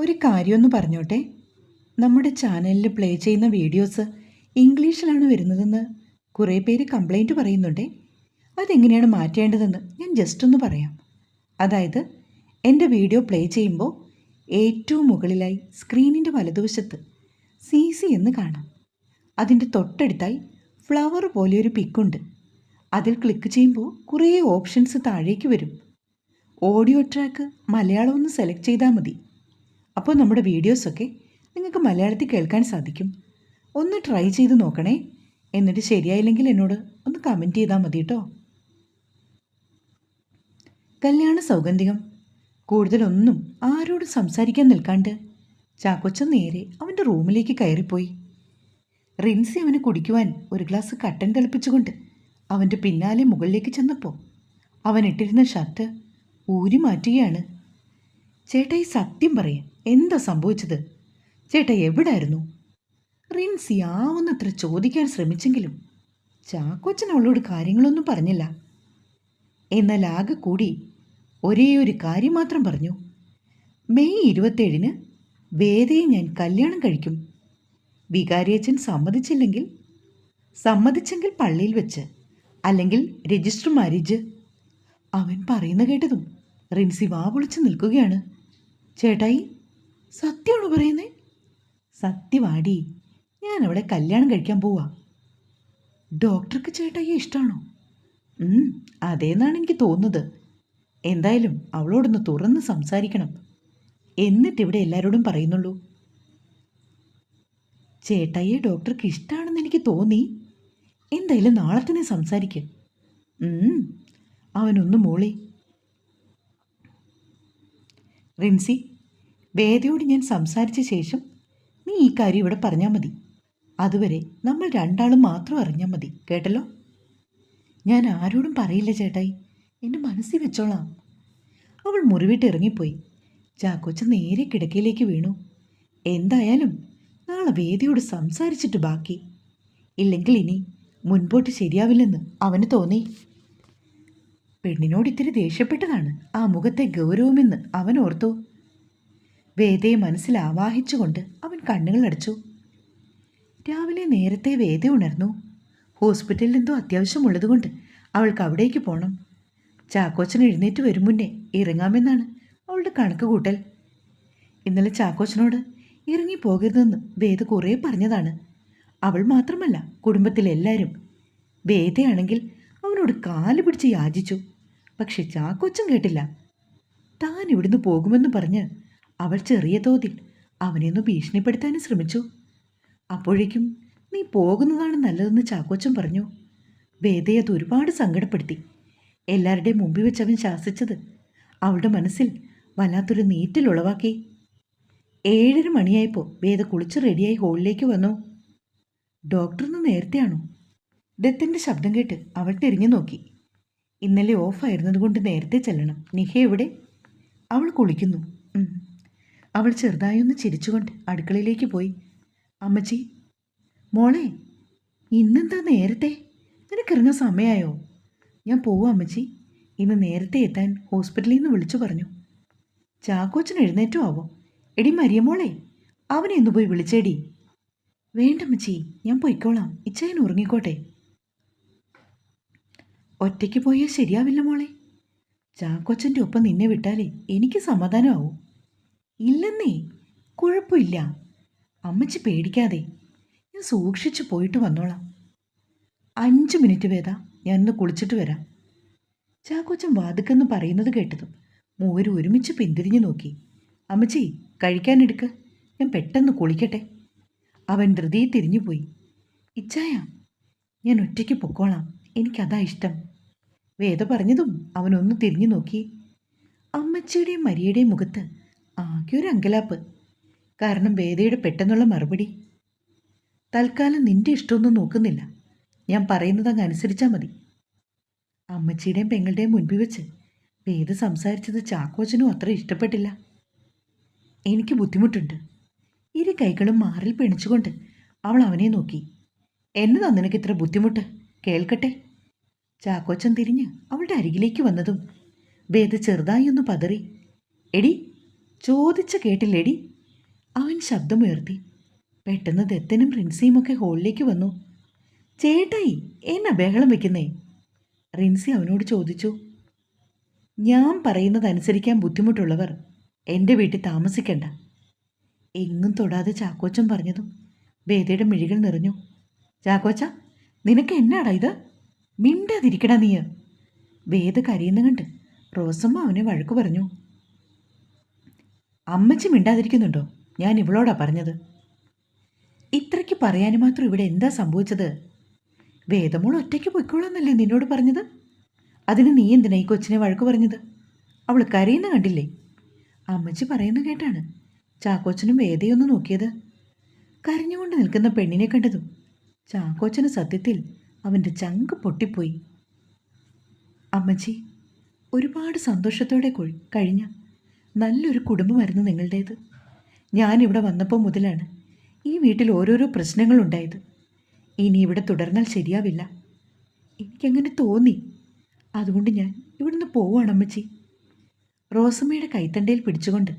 ഒരു കാര്യമൊന്ന് പറഞ്ഞോട്ടെ? നമ്മുടെ ചാനലിൽ പ്ലേ ചെയ്യുന്ന വീഡിയോസ് ഇംഗ്ലീഷിലാണ് വരുന്നതെന്ന് കുറേ പേര് കംപ്ലൈന്റ് പറയുന്നുണ്ടേ. അതെങ്ങനെയാണ് മാറ്റേണ്ടതെന്ന് ഞാൻ ജസ്റ്റ് ഒന്ന് പറയാം. അതായത് എന്റെ വീഡിയോ പ്ലേ ചെയ്യുമ്പോൾ ഏറ്റവും മുകളിലായി സ്ക്രീനിന്റെ വലതുവശത്ത് സി സി എന്ന് കാണാം. അതിന്റെ തൊട്ടടുത്തായി ഫ്ലവർ പോലെയൊരു പിക്കുണ്ട് അതിൽ ക്ലിക്ക് ചെയ്യുമ്പോൾ കുറേ ഓപ്ഷൻസ് താഴേക്ക് വരും. ഓഡിയോ ട്രാക്ക് മലയാളം ഒന്ന് സെലക്ട് ചെയ്താൽ മതി. അപ്പോൾ നമ്മുടെ വീഡിയോസൊക്കെ നിങ്ങൾക്ക് മലയാളത്തിൽ കേൾക്കാൻ സാധിക്കും. ഒന്ന് ട്രൈ ചെയ്ത് നോക്കണേ. എന്നിട്ട് ശരിയായില്ലെങ്കിൽ എന്നോട് ഒന്ന് കമന്റ് ചെയ്താൽ മതി കേട്ടോ. കല്യാണ സൗഗന്ധികം. കൂടുതലൊന്നും ആരോടും സംസാരിക്കാൻ നിൽക്കാണ്ട് ചാക്കൊച്ച നേരെ അവന്റെ റൂമിലേക്ക് കയറിപ്പോയി. റിൻസി അവന് കുടിക്കുവാൻ ഒരു ഗ്ലാസ് കട്ടൻ തിളപ്പിച്ചുകൊണ്ട് അവന്റെ പിന്നാലെ മുകളിലേക്ക് ചെന്നപ്പോൾ അവൻ ഇട്ടിരുന്ന ഷർട്ട് ഊരി മാറ്റുകയാണ്. ചേട്ടാ ഈ സത്യം പറയാൻ എന്താ സംഭവിച്ചത്? ചേട്ട എവിടായിരുന്നു? റിൻസി ആവുന്നത്ര ചോദിക്കാൻ ശ്രമിച്ചെങ്കിലും ചാക്കോച്ചൻ അവളോട് കാര്യങ്ങളൊന്നും പറഞ്ഞില്ല. എന്നാൽ ആകെ കൂടി ഒരേ ഒരു കാര്യം മാത്രം പറഞ്ഞു. മെയ് ഇരുപത്തേഴിന് വേദയെ ഞാൻ കല്യാണം കഴിക്കും. വികാരിയച്ചൻ സമ്മതിച്ചില്ലെങ്കിൽ സമ്മതിച്ചെങ്കിൽ പള്ളിയിൽ വെച്ച് അല്ലെങ്കിൽ രജിസ്റ്റർ മാരേജ്. അവൻ പറയുന്ന കേട്ടതും റിൻസി വാ പൊളിച്ച് നിൽക്കുകയാണ്. ചേട്ടായി സത്യമാണോ പറയുന്നേ? സത്യവാടി. ഞാൻ അവിടെ കല്യാണം കഴിക്കാൻ പോവാ. ഡോക്ടർക്ക് ചേട്ടായി ഇഷ്ടമാണോ അതേന്നാണ് എനിക്ക് തോന്നുന്നത്. എന്തായാലും അവളോടൊന്ന് തുറന്ന് സംസാരിക്കണം. എന്നിട്ട് ഇവിടെ എല്ലാവരോടും പറയുന്നുള്ളൂ. ചേട്ടായിയെ ഡോക്ടർക്ക് ഇഷ്ടമാണെന്ന് എനിക്ക് തോന്നി. എന്തായാലും നാളെ തന്നെ സംസാരിക്ക. അവനൊന്ന് മൂളി. റിൻസി വേദയോട് ഞാൻ സംസാരിച്ച ശേഷം നീ ഈ കാര്യം ഇവിടെ പറഞ്ഞാൽ മതി. അതുവരെ നമ്മൾ രണ്ടാളും മാത്രം അറിഞ്ഞാൽ മതി കേട്ടല്ലോ? ഞാൻ ആരോടും പറയില്ല ചേട്ടായി എന്റെ മനസ്സിൽ വെച്ചോളാം. അവൾ മുറിവിട്ട് ഇറങ്ങിപ്പോയി. ചാക്കോച്ച നേരെ കിടക്കയിലേക്ക് വീണു. എന്തായാലും നാളെ വേദിയോട് സംസാരിച്ചിട്ട് ബാക്കി. ഇല്ലെങ്കിൽ ഇനി മുൻപോട്ട് ശരിയാവില്ലെന്ന് അവന് തോന്നി. പെണ്ണിനോട് ഇത്തിരി ദേഷ്യപ്പെട്ടതാണ് ആ മുഖത്തെ ഗൗരവമെന്ന് അവൻ ഓർത്തു. വേദയെ മനസ്സിൽ ആവാഹിച്ചുകൊണ്ട് അവൻ കണ്ണുകൾ അടച്ചു. രാവിലെ നേരത്തെ വേദ ഉണർന്നു. ഹോസ്പിറ്റലിൽ എന്തോ അത്യാവശ്യമുള്ളതുകൊണ്ട് അവൾക്ക് അവിടേക്ക് പോകണം ചാക്കോച്ചൻ എഴുന്നേറ്റ് വരും മുന്നേ ഇറങ്ങാമെന്നാണ് അവളുടെ കണക്ക് കൂട്ടൽ. ഇന്നലെ ചാക്കോച്ചനോട് ഇറങ്ങി പോകരുതെന്ന് വേദ കുറേ പറഞ്ഞതാണ്. അവൾ മാത്രമല്ല കുടുംബത്തിലെല്ലാവരും വേദയാണെങ്കിൽ അവനോട് കാൽ പിടിച്ച് യാചിച്ചു. പക്ഷെ ചാക്കോച്ചൻ കേട്ടില്ല. താൻ ഇവിടുന്ന് പോകുമെന്ന് പറഞ്ഞ് അവൾ ചെറിയ തോതിൽ അവനെ ഒന്ന് ഭീഷണിപ്പെടുത്താനും ശ്രമിച്ചു. അപ്പോഴേക്കും നീ പോകുന്നതാണ് നല്ലതെന്ന് ചാക്കോച്ചൻ പറഞ്ഞു. വേദയെ ഒരുപാട് സങ്കടപ്പെടുത്തി. എല്ലാവരുടെയും മുമ്പിൽ വെച്ച് അവൻ ശാസിച്ചത് അവളുടെ മനസ്സിൽ വല്ലാത്തൊരു നീറ്റൽ ഉളവാക്കി. ഏഴര മണിയായപ്പോൾ വേദ കുളിച്ച് റെഡിയായി ഹോളിലേക്ക് വന്നു. ഡോക്ടറിന് നേരത്തെയാണോ? ഡെത്തിന്റെ ശബ്ദം കേട്ട് അവൾ തിരിഞ്ഞു നോക്കി. ഇന്നലെ ഓഫായിരുന്നതുകൊണ്ട് നേരത്തെ ചെല്ലണം. നിഹ എവിടെ? അവൾ കുളിക്കുന്നു. അവൾ ചെറുതായൊന്ന് ചിരിച്ചുകൊണ്ട് അടുക്കളയിലേക്ക് പോയി. അമ്മച്ചി മോളെ ഇന്നെന്താ നേരത്തെ? നിനക്കിറങ്ങാൻ സമയമായോ ഞാൻ പോവും അമ്മച്ചി. ഇന്ന് നേരത്തെ എത്താൻ ഹോസ്പിറ്റലിൽ നിന്ന് വിളിച്ചു പറഞ്ഞു. ചാക്കോച്ചൻ എഴുന്നേറ്റോ ആവോ? എടി മരിയമോളെ അവനെ ഒന്ന് പോയി വിളിച്ചേടി. വേണ്ടമ്മച്ചി ഞാൻ പൊയ്ക്കോളാം. ഇച്ചയൻ ഉറങ്ങിക്കോട്ടെ. ഒറ്റയ്ക്ക് പോയാൽ ശരിയാവില്ല മോളെ. ചാക്കോച്ചന്റെ ഒപ്പം നിന്നെ വിട്ടാലേ എനിക്ക് സമാധാനമാവും. ഇല്ലെന്നേ കുഴപ്പമില്ല. അമ്മച്ചി പേടിക്കാതെ ഞാൻ സൂക്ഷിച്ചു പോയിട്ട് വന്നോളാം. അഞ്ച് മിനിറ്റ് വേദ ഒന്ന് കുളിച്ചിട്ട് വരാം. ചാക്കോച്ചൻ വാതുക്കെന്ന് പറയുന്നത് കേട്ടതും മൂവരും ഒരുമിച്ച് പിന്തിരിഞ്ഞു നോക്കി. അമ്മച്ചി കഴിക്കാനെടുക്ക്. ഞാൻ പെട്ടെന്ന് കുളിക്കട്ടെ. അവൻ ധൃതി തിരിഞ്ഞുപോയി. ഇച്ചായ ഞാൻ ഒറ്റയ്ക്ക് പൊക്കോളാം. എനിക്കതാ ഇഷ്ടം. വേദ പറഞ്ഞതും അവനൊന്ന് തിരിഞ്ഞു നോക്കി. അമ്മച്ചിയുടെയും മരിയുടെയും മുഖത്ത് ആകെ ഒരു അങ്കലാപ്പ്. കാരണം വേദയുടെ പെട്ടെന്നുള്ള മറുപടി. തൽക്കാലം നിന്റെ ഇഷ്ടമൊന്നും നോക്കുന്നില്ല. ഞാൻ പറയുന്നത് അങ്ങ് അനുസരിച്ചാൽ മതി. അമ്മച്ചിയുടെയും പെങ്ങളുടെയും മുൻപിൽ വെച്ച് വേദ സംസാരിച്ചത് ചാക്കോച്ചനും അത്ര ഇഷ്ടപ്പെട്ടില്ല. എനിക്ക് ബുദ്ധിമുട്ടുണ്ട്. ഇരു കൈകളും മാറിൽ പിണിച്ചുകൊണ്ട് അവൾ അവനെ നോക്കി. എന്നതാ നിനക്ക് ഇത്ര ബുദ്ധിമുട്ട്? കേൾക്കട്ടെ. ചാക്കോച്ചൻ തിരിഞ്ഞ് അവളുടെ അരികിലേക്ക് വന്നതും വേദ ചെറുതായി ഒന്ന് പതറി. എടി ചോദിച്ച കേട്ടില്ലേടി. അവൻ ശബ്ദമുയർത്തി. പെട്ടെന്ന് ദത്തനും റിൻസിയും ഒക്കെ ഹോളിലേക്ക് വന്നു. ചേട്ടായി എന്നാ ബഹളം വെക്കുന്നേ? റിൻസി അവനോട് ചോദിച്ചു. ഞാൻ പറയുന്നതനുസരിക്കാൻ ബുദ്ധിമുട്ടുള്ളവർ എന്റെ വീട്ടിൽ താമസിക്കണ്ട. എങ്ങും തൊടാതെ ചാക്കോച്ചൻ പറഞ്ഞതും വേദയുടെ മിഴികൾ നിറഞ്ഞു. ചാക്കോച്ച നിനക്ക് എന്നാടാ ഇത്? മിണ്ടാതിരിക്കടാ നീ വേദ കരയുന്ന കണ്ട് റോസമ്മ അവനെ വഴക്കു പറഞ്ഞു. അമ്മച്ചി മിണ്ടാതിരിക്കുന്നുണ്ടോ? ഞാൻ ഇവളോടാ പറഞ്ഞത്. ഇത്രയ്ക്ക് പറയാൻ മാത്രം ഇവിടെ എന്താ സംഭവിച്ചത്? വേദമോൾ ഒറ്റയ്ക്ക് പൊയ്ക്കോളാന്നല്ലേ നിന്നോട് പറഞ്ഞത്? അതിന് നീ എന്തിനാ ഈ കൊച്ചിനെ വഴക്ക് പറഞ്ഞത്? അവൾ കരയുന്ന കണ്ടില്ലേ? അമ്മച്ചി പറയുന്ന കേട്ടാണ്. ചാക്കോച്ചനും വേദയൊന്ന് നോക്കിയത്. കരഞ്ഞുകൊണ്ട് നിൽക്കുന്ന പെണ്ണിനെ കണ്ടതും ചാക്കോച്ചന് സത്യത്തിൽ അവന്റെ ചങ്ക് പൊട്ടിപ്പോയി. അമ്മച്ചി ഒരുപാട് സന്തോഷത്തോടെ കഴിഞ്ഞ നല്ലൊരു കുടുംബമായിരുന്നു നിങ്ങളുടേത്. ഞാനിവിടെ വന്നപ്പോൾ മുതലാണ് ഈ വീട്ടിൽ ഓരോരോ പ്രശ്നങ്ങളുണ്ടായത്. ഇനി ഇവിടെ തുടർന്നാൽ ശരിയാവില്ല. എനിക്കങ്ങനെ തോന്നി. അതുകൊണ്ട് ഞാൻ ഇവിടുന്ന് പോവുകയാണ് അമ്മച്ചി. റോസമ്മയുടെ കൈത്തണ്ടയിൽ പിടിച്ചുകൊണ്ട്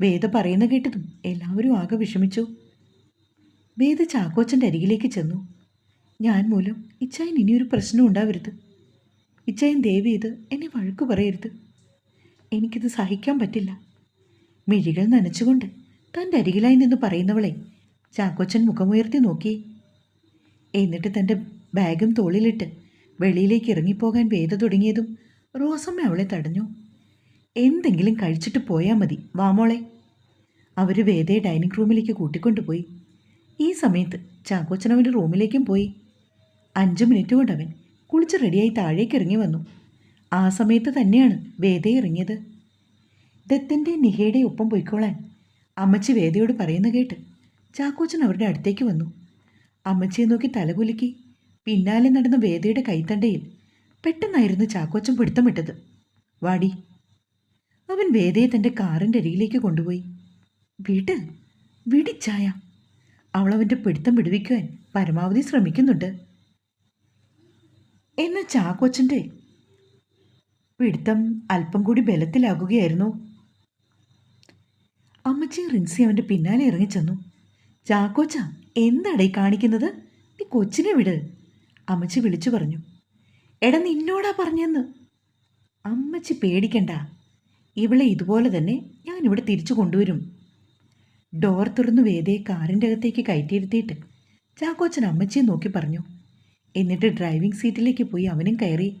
വേദ പറയുന്ന കേട്ടതും എല്ലാവരും ആകെ വിഷമിച്ചു. വേദ ചാക്കോച്ചന്റെ അരികിലേക്ക് ചെന്നു. ഞാൻ മൂലം ഇച്ചായൻ ഇനിയൊരു പ്രശ്നം ഉണ്ടാവരുത്. ഇച്ചായൻ ദേവി ഇത് എന്നെ വഴക്കു പറയരുത്. എനിക്കിത് സഹിക്കാൻ പറ്റില്ല. മിഴികൾ നനച്ചുകൊണ്ട് തന്റെ അരികിലായി നിന്ന് പറയുന്നവളെ ചാക്കോച്ചൻ മുഖമുയർത്തി നോക്കി. എന്നിട്ട് തന്റെ ബാഗും തോളിലിട്ട് വെളിയിലേക്ക് ഇറങ്ങിപ്പോകാൻ വേദ തുടങ്ങിയതും റോസമ്മ അവളെ തടഞ്ഞു. എന്തെങ്കിലും കഴിച്ചിട്ട് പോയാൽ മതി വാമോളെ അവർ വേദയെ ഡൈനിങ് റൂമിലേക്ക് കൂട്ടിക്കൊണ്ടുപോയി. ഈ സമയത്ത് ചാക്കോച്ചൻ അവന്റെ റൂമിലേക്കും പോയി. അഞ്ച് മിനിറ്റ് കൊണ്ട് അവൻ കുളിച്ച് റെഡിയായി താഴേക്ക് ഇറങ്ങി വന്നു. ആ സമയത്ത് തന്നെയാണ് വേദ ഇറങ്ങിയത്. ദത്തന്റെ നിഹയുടെ ഒപ്പം പോയിക്കോളാൻ അമ്മച്ചി വേദയോട് പറയുന്ന കേട്ട് ചാക്കോച്ചൻ അവരുടെ അടുത്തേക്ക് വന്നു. അമ്മച്ചിയെ നോക്കി തലകുലുക്കി പിന്നാലെ നടന്ന വേദയുടെ കൈത്തണ്ടയിൽ പെട്ടെന്നായിരുന്നു ചാക്കോച്ചൻ പിടുത്തമിട്ടത്. വാടി. അവൻ വേദയെ തന്റെ കാറിന്റെ അരികിലേക്ക് കൊണ്ടുപോയി. വിട് വിടിച്ചായ അവളവന്റെ പിടുത്തം വിടുവിക്കുവാൻ പരമാവധി ശ്രമിക്കുന്നുണ്ട്. എന്ന ചാക്കോച്ചന്റെ പിടുത്തം അല്പം കൂടി ബലത്തിലാകുകയായിരുന്നു. അമ്മച്ചി റിൻസി അവന്റെ പിന്നാലെ ഇറങ്ങിച്ചെന്നു. ചാക്കോച്ച എന്താടേ കാണിക്കുന്നത്? നീ കൊച്ചിനെ വിട്. അമ്മച്ചി വിളിച്ചു പറഞ്ഞു. എടാ നിന്നോടാ പറഞ്ഞെന്ന്. അമ്മച്ചി പേടിക്കണ്ട. ഇവളെ ഇതുപോലെ തന്നെ ഞാൻ ഞാനിവിടെ തിരിച്ചു കൊണ്ടുവരും. ഡോർ തുറന്നു വേദയെ കാറിന്റെ അകത്തേക്ക് കയറ്റിയിരുത്തിയിട്ട് ചാക്കോച്ചൻ അമ്മച്ചിയെ നോക്കി പറഞ്ഞു. എന്നിട്ട് ഡ്രൈവിംഗ് സീറ്റിലേക്ക് പോയി അവനും കയറി.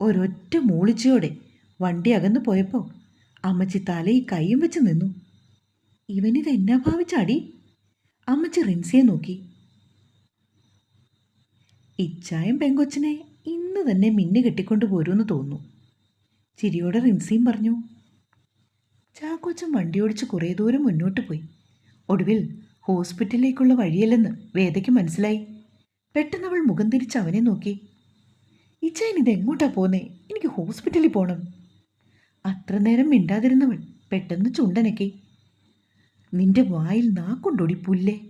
ഒരൊറ്റ മൂളിച്ചയോടെ വണ്ടി അകന്നു പോയപ്പോൾ അമ്മച്ചി തലയിൽ കൈയും വെച്ച് നിന്നു. ഇവനിത് എന്നാ ഭാവിച്ചാടി? അമ്മച്ചി റിൻസിയെ നോക്കി. ഇച്ചായും പെങ്കൊച്ചിനെ ഇന്ന് തന്നെ മിന്നു കെട്ടിക്കൊണ്ട് പോരുമെന്ന് തോന്നുന്നു. ചിരിയോടെ റിൻസിയും പറഞ്ഞു. ചാക്കോച്ചൻ വണ്ടിയോടിച്ച് കുറേ ദൂരം മുന്നോട്ട് പോയി. ഒടുവിൽ ഹോസ്പിറ്റലിലേക്കുള്ള വഴിയല്ലെന്ന് വേദയ്ക്ക് മനസ്സിലായി. പെട്ടെന്ന് അവൾ മുഖം തിരിച്ച് അവനെ നോക്കി. ഇച്ചായൻ ഇത് എങ്ങോട്ടാ പോന്നേ? എനിക്ക് ഹോസ്പിറ്റലിൽ പോകണം അത്ര നേരം മിണ്ടാതിരുന്നവൾ പെട്ടെന്ന് ചുണ്ടനക്കി. നിന്റെ വായിൽ നാക്കൊണ്ടോടി പുല്ലേ?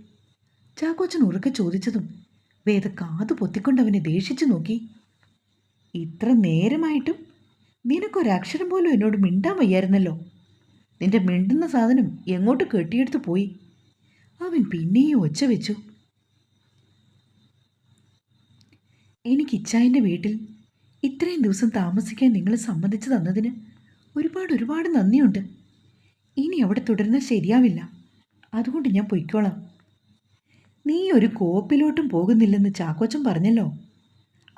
ചാക്കോച്ചൻ ഉറക്കെ ചോദിച്ചതും വേദ കാതു പൊത്തിക്കൊണ്ട് അവനെ ദേഷിച്ചു നോക്കി. ഇത്ര നേരമായിട്ടും നിനക്കൊരക്ഷരം പോലും എന്നോട് മിണ്ടാൻ വയ്യായിരുന്നല്ലോ. നിന്റെ മിണ്ടുന്ന സാധനം എങ്ങോട്ട് കെട്ടിയെടുത്ത് പോയി? അവൻ പിന്നെയും ഒച്ച വെച്ചു. എനിക്ക് ഇച്ചായന്റെ വീട്ടിൽ ഇത്രയും ദിവസം താമസിക്കാൻ നിങ്ങൾ സമ്മതിച്ചു തന്നതിന് ഒരുപാട് ഒരുപാട് നന്ദിയുണ്ട്. ഇനി അവിടെ തുടരുന്നത് ശരിയാവില്ല. അതുകൊണ്ട് ഞാൻ പൊയ്ക്കോളാം. നീ ഒരു കോപ്പിലോട്ടും പോകുന്നില്ലെന്ന് ചാക്കോച്ചൻ പറഞ്ഞല്ലോ.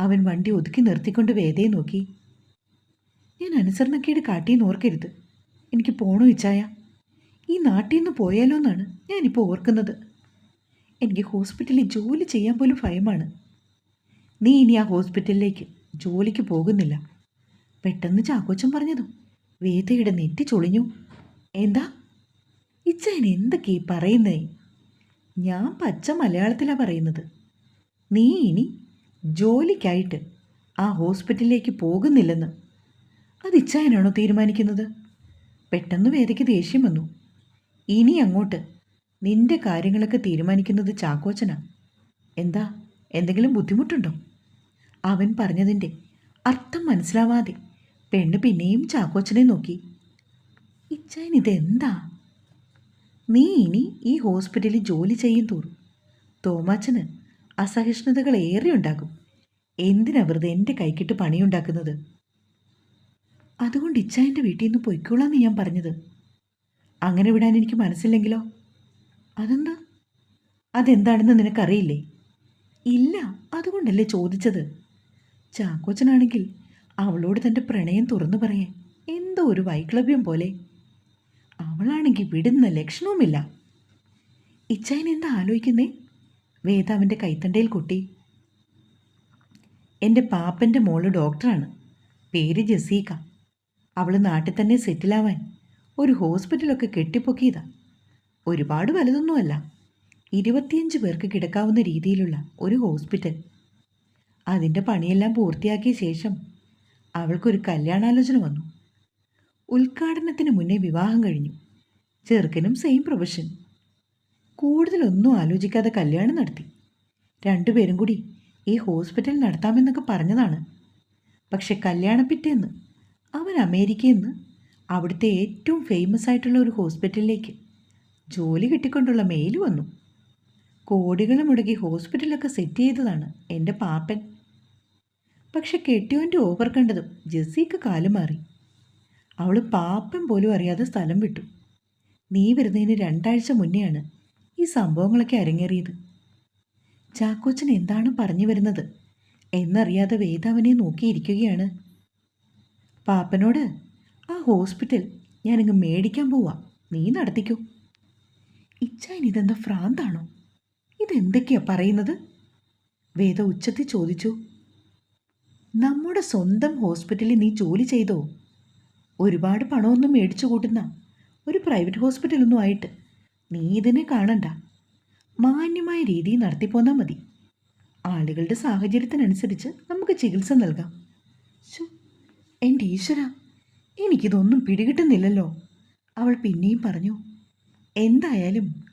അവൻ വണ്ടി ഒതുക്കി നിർത്തിക്കൊണ്ട് വേദയെ നോക്കി. ഞാൻ അനുസരണക്കേട് കാട്ടിയെന്ന് ഓർക്കരുത്. എനിക്ക് പോണോ ഇച്ചായ? ഈ നാട്ടിൽ നിന്ന് പോയാലോ എന്നാണ് ഞാനിപ്പോൾ ഓർക്കുന്നത്. എനിക്ക് ഹോസ്പിറ്റലിൽ ജോലി ചെയ്യാൻ പോലും ഭയമാണ്. നീ ഇനി ആ ഹോസ്പിറ്റലിലേക്ക് ജോലിക്ക് പോകുന്നില്ല. പെട്ടെന്ന് ചാക്കോച്ചൻ പറഞ്ഞതും. വേദയുടെ നെറ്റി ചൊളിഞ്ഞു. എന്താ? ഇച്ചയൻ എന്തൊക്കെ ഈ പറയുന്നേ? ഞാൻ പച്ച മലയാളത്തിലാണ് പറയുന്നത്. നീ ഇനി ജോലിക്കായിട്ട് ആ ഹോസ്പിറ്റലിലേക്ക് പോകുന്നില്ലെന്ന്. അത് ഇച്ചായനാണോ തീരുമാനിക്കുന്നത്? പെട്ടെന്ന് വേദയ്ക്ക് ദേഷ്യം വന്നു. ഇനി അങ്ങോട്ട് നിന്റെ കാര്യങ്ങളൊക്കെ തീരുമാനിക്കുന്നത് ചാക്കോച്ചനാ. എന്താ? എന്തെങ്കിലും ബുദ്ധിമുട്ടുണ്ടോ? അവൻ പറഞ്ഞതിന്റെ അർത്ഥം മനസ്സിലാവാതെ പെണ്ണ് പിന്നെയും ചാക്കോച്ചനെ നോക്കി. ഇച്ചായൻ ഇതെന്താ? നീ ഇനി ഈ ഹോസ്പിറ്റലിൽ ജോലി ചെയ്യും തോറും തോമാച്ചന് അസഹിഷ്ണുതകൾ ഏറെ ഉണ്ടാകും. എന്തിനാ വെറുതെ എന്റെ കൈക്കിട്ട് പണിയുണ്ടാക്കുന്നത്? അതുകൊണ്ട് ഇച്ചായന്റെ വീട്ടിൽ നിന്ന് പൊയ്ക്കോളാന്ന് ഞാൻ പറഞ്ഞത്. അങ്ങനെ വിടാൻ എനിക്ക് മനസ്സില്ലെങ്കിലോ? അതെന്താ? അതെന്താണെന്ന് നിനക്കറിയില്ലേ? ഇല്ല അതുകൊണ്ടല്ലേ ചോദിച്ചത്. ചാക്കോച്ചനാണെങ്കിൽ അവളോട് തന്റെ പ്രണയം തുറന്നു പറയാൻ എന്തോ ഒരു വൈക്ലഭ്യം പോലെ. അവളാണെങ്കിൽ വിടുന്ന ലക്ഷണവുമില്ല. ഇച്ചായൻ എന്താ ആലോചിക്കുന്നേ? വേദാവിന്റെ കൈത്തണ്ടയിൽ കൊട്ടി. എന്റെ പാപ്പന്റെ മോൾ ഡോക്ടറാണ്. പേര് ജസീക. അവൾ നാട്ടിൽ തന്നെ സെറ്റിലാവാൻ ഒരു ഹോസ്പിറ്റലൊക്കെ കെട്ടിപ്പൊക്കിയതാ. ഒരുപാട് വലുതൊന്നുമല്ല. ഇരുപത്തിയഞ്ച് പേർക്ക് കിടക്കാവുന്ന രീതിയിലുള്ള ഒരു ഹോസ്പിറ്റൽ. അതിന്റെ പണിയെല്ലാം പൂർത്തിയാക്കിയ ശേഷം അവൾക്കൊരു കല്യാണാലോചന വന്നു. ഉദ്ഘാടനത്തിന് മുന്നേ വിവാഹം കഴിഞ്ഞു. ചെറുക്കനും സെയിം പ്രൊഫഷൻ. കൂടുതലൊന്നും ആലോചിക്കാതെ കല്യാണം നടത്തി. രണ്ടുപേരും കൂടി ഈ ഹോസ്പിറ്റൽ നടത്താമെന്നൊക്കെ പറഞ്ഞതാണ്. പക്ഷെ കല്യാണ പിറ്റേന്ന് അവൻ അമേരിക്കയിൽ നിന്ന് അവിടുത്തെ ഏറ്റവും ഫേമസ് ആയിട്ടുള്ള ഒരു ഹോസ്പിറ്റലിലേക്ക് ജോലി കിട്ടിക്കൊണ്ടുള്ള മെയിൽ വന്നു. കോടികൾ മുടക്കി ഹോസ്പിറ്റലൊക്കെ സെറ്റ് ചെയ്തതാണ് എന്റെ പാപ്പൻ. പക്ഷെ കെട്ടിയോന്റെ ഓവർ കണ്ടതും ജെസ്സിക്ക് കാലം മാറി. അവൾ പാപ്പൻ പോലും അറിയാതെ സ്ഥലം വിട്ടു. നീ വരുന്നതിന് രണ്ടാഴ്ച മുന്നെയാണ് ഈ സംഭവങ്ങളൊക്കെ അരങ്ങേറിയത്. ചാക്കോച്ചൻ എന്താണ് പറഞ്ഞു വരുന്നത്? എന്നറിയാതെ വേദാവനെ നോക്കിയിരിക്കുകയാണ്. പാപ്പനോട് ആ ഹോസ്പിറ്റൽ ഞാനങ്ങ് മേടിക്കാൻ പോവാം. നീ നടത്തിക്കോ. ഇച്ചാൻ ഇതെന്താ ഭ്രാന്താണോ? ഇതെന്തൊക്കെയാ പറയുന്നത്? വേദ ഉച്ചത്തിൽ ചോദിച്ചു. നമ്മുടെ സ്വന്തം ഹോസ്പിറ്റലിൽ നീ ജോലി ചെയ്തോ? ഒരുപാട് പണമൊന്നും മേടിച്ചു കൂട്ടുന്ന ഒരു പ്രൈവറ്റ് ഹോസ്പിറ്റലൊന്നും ആയിട്ട് നീ ഇതിനെ കാണണ്ട. മാന്യമായ രീതിയിൽ നടത്തിപ്പോന്നാൽ മതി. ആളുകളുടെ സാഹചര്യത്തിനനുസരിച്ച് നമുക്ക് ചികിത്സ നൽകാം. എന്റെ ഈശ്വര എനിക്കിതൊന്നും പിടികിട്ടുന്നില്ലല്ലോ. അവൾ പിന്നെയും പറഞ്ഞു എന്തായാലും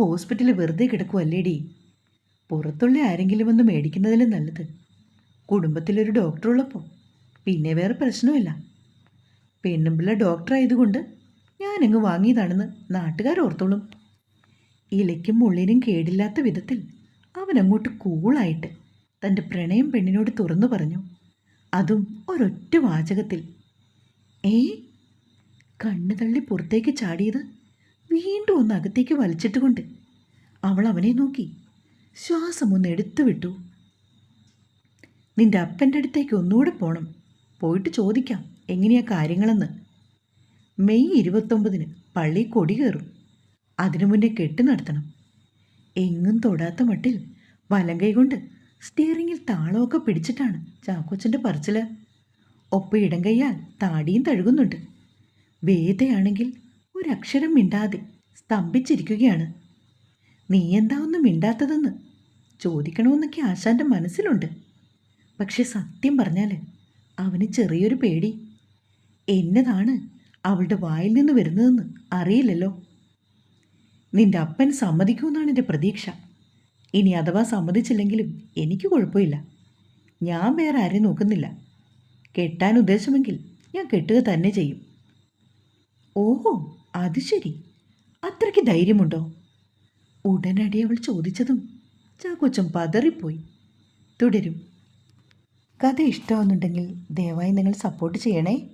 ആ ഹോസ്പിറ്റൽ വെറുതെ കിടക്കുവല്ലേടി? പുറത്തുള്ള ആരെങ്കിലും വന്ന് മേടിക്കുന്നതിലും നല്ലത്. കുടുംബത്തിലൊരു ഡോക്ടറുള്ളപ്പോൾ പിന്നെ വേറെ പ്രശ്നമില്ല. പെണ്ണുമ്പിള്ള ഡോക്ടറായതുകൊണ്ട് ഞാനങ്ങ് വാങ്ങിയതാണെന്ന് നാട്ടുകാർ ഓർത്തോളും. ഇലയ്ക്കും മുള്ളിനും കേടില്ലാത്ത വിധത്തിൽ അവൻ അങ്ങോട്ട് കൂളായിട്ട് തന്റെ പ്രണയം പെണ്ണിനോട് തുറന്നു പറഞ്ഞു. അതും ഒരൊറ്റ വാചകത്തിൽ. ഏ? കണ്ണു തള്ളി പുറത്തേക്ക് ചാടിയത് വീണ്ടും ഒന്ന് അകത്തേക്ക് വലിച്ചിട്ടുകൊണ്ട് അവൾ അവനെ നോക്കി. ശ്വാസം ഒന്ന് എടുത്തു വിട്ടു. നിന്റെ അപ്പന്റെ അടുത്തേക്ക് ഒന്നുകൂടെ പോകണം പോയിട്ട് ചോദിക്കാം എങ്ങനെയാ കാര്യങ്ങളെന്ന്. മെയ് ഇരുപത്തൊമ്പതിന് പള്ളി കൊടി കയറും. അതിനു മുന്നേ കെട്ട് നടത്തണം. എങ്ങും തൊടാത്ത മട്ടിൽ വലം കൈകൊണ്ട് സ്റ്റിയറിങ്ങിൽ താളമൊക്കെ പിടിച്ചിട്ടാണ് ചാക്കോച്ചന്റെ പറച്ചിൽ ഒപ്പം ഇടം കൈയാൽ താടിയും തഴുകുന്നുണ്ട്. വേദയാണെങ്കിൽ ഒരക്ഷരം മിണ്ടാതെ സ്തംഭിച്ചിരിക്കുകയാണ്. നീ എന്താ ഒന്നും മിണ്ടാത്തതെന്ന് ചോദിക്കണമെന്നൊക്കെ ആശാന്റെ മനസ്സിലുണ്ട്. പക്ഷെ സത്യം പറഞ്ഞാൽ അവന് ചെറിയൊരു പേടി. എന്നതാണ് അവളുടെ വായിൽ നിന്ന് വരുന്നതെന്ന് അറിയില്ലല്ലോ. നിന്റെ അപ്പൻ സമ്മതിക്കുമെന്നാണ് എന്റെ പ്രതീക്ഷ. ഇനി അഥവാ സമ്മതിച്ചില്ലെങ്കിലും എനിക്ക് കുഴപ്പമില്ല. ഞാൻ വേറെ ആരെയും നോക്കുന്നില്ല. കെട്ടാൻ ഉദ്ദേശമെങ്കിൽ ഞാൻ കെട്ടുക തന്നെ ചെയ്യും. ഓഹോ അത് ശരി. അത്രയ്ക്ക് ധൈര്യമുണ്ടോ? ഉടനടി അവൾ ചോദിച്ചതും ചാക്കോച്ചൻ പതറിപ്പോയി. തുടരും. കഥ ഇഷ്ടമാവുന്നുണ്ടെങ്കിൽ ദയവായി നിങ്ങൾ സപ്പോർട്ട് ചെയ്യണേ.